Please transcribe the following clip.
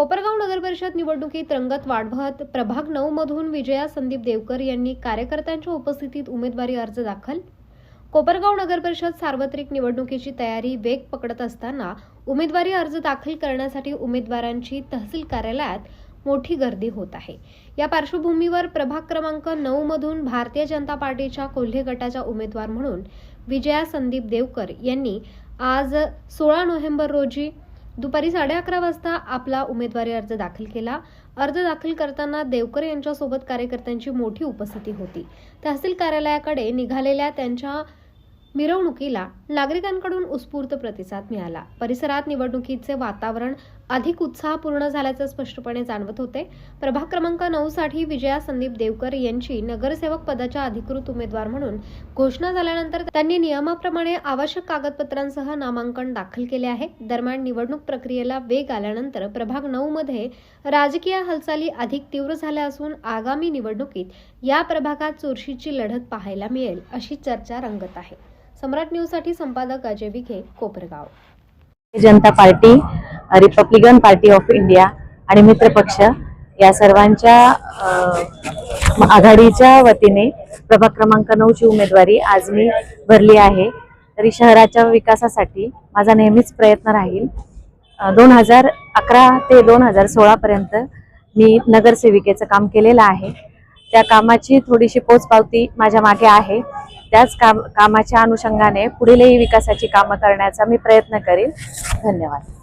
कोपरगाव नगरपरिषद निवडणुकीत रंगत वाढवत प्रभाग नऊ मधून विजया संदीप देवकर यांनी कार्यकर्त्यांच्या उपस्थितीत उमेदवारी अर्ज दाखल. कोपरगाव नगरपरिषद सार्वत्रिक निवडणुकीची तयारी वेग पकडत असताना उमेदवारी अर्ज दाखल करण्यासाठी उमेदवारांची तहसील कार्यालयात मोठी गर्दी होत आहे. या पार्श्वभूमीवर प्रभाग क्रमांक नऊ मधून भारतीय जनता पार्टीच्या कोल्हे गटाच्या उमेदवार म्हणून विजया संदीप देवकर यांनी आज सोळा नोव्हेंबर रोजी दुपारी साडे अकरा वाजता आपला उमेदवारी अर्ज दाखल केला. अर्ज दाखल करताना देवकर यांच्यासोबत कार्यकर्त्यांची मोठी उपस्थिती होती. तहसील कार्यालयाकडे निघालेल्या त्यांच्या मिरवणुकीला नागरिकांकडून उत्स्फूर्त प्रतिसाद मिळाला. परिसरात निवडणुकीचे वातावरण अधिक उत्साहपूर्ण झाल्याचं स्पष्टपणे जाणवत होते. प्रभाग क्रमांक नऊ साठी विजया संदीप देवकर यांची नगरसेवक पदाच्या अधिकृत उमेदवार म्हणून घोषणा झाल्यानंतर त्यांनी नियमाप्रमाणे आवश्यक कागदपत्रांसह नामांकन दाखल केले आहे. दरम्यान निवडणूक प्रक्रियेला वेग आल्यानंतर प्रभाग नऊ मध्ये राजकीय हालचाली अधिक तीव्र झाल्या असून आगामी निवडणुकीत या प्रभागात चुरशीची लढत पाहायला मिळेल अशी चर्चा रंगत आहे. सम्राट न्यूजसाठी संपादक Ajay Vikhe Kopargaon. Janata party Republican party of India आणि मित्रपक्ष या सर्वांच्या आघाडीच्या वतीने प्रभाग क्रमांक नऊची उमेदवारी आज मी भरली आहे. तरी शहराच्या विकासासाठी माझा नेहमीच प्रयत्न राहील. दोन हजार अकरा ते दोन हजार सोळापर्यंत मी नगरसेविकेचं काम केलेलं आहे. त्या कामाची थोडीशी पोचपावती माझ्या मागे आहे. त्याच काम कामाच्या अनुषंगाने पुढीलही विकासाची कामं करण्याचा मी प्रयत्न करेन. धन्यवाद.